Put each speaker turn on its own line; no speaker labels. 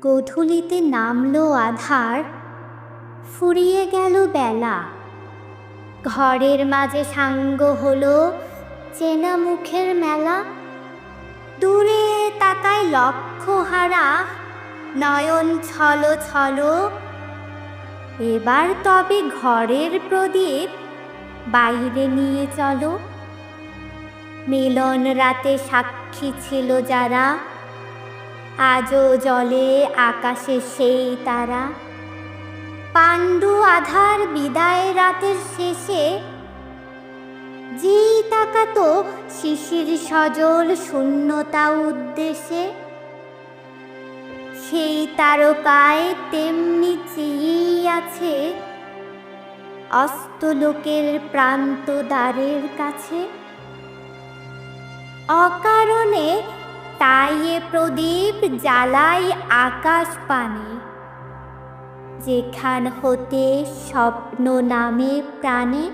গধূলিতে নামলো আধার, ফুরিয়ে গেল বেলা। ঘরের মাঝে সাঙ্গ হলো চেনা মুখের মেলা। দূরে তাকায় লক্ষ্য হারা নয়ন ছল ছল। এবার তবে ঘরের প্রদীপ বাইরে নিয়ে চলো। মিলন রাতে সাক্ষী ছিল যারা। আজও জলে আকাশে সেই তারা। পাণ্ডু আধার বিদায় রাতের শেষে যেই তাকাতো শিশির সজল শূন্যতা উদ্দেশ্যে, সেই তারকায় তেমনি চেয়েই আছে অস্তলোকের প্রান্ত দ্বারের কাছে। অকারণে তাই এ প্রদীপ জ্বালাই আকাশ পানে। যেখান হতে স্বপ্ন নামে প্রাণে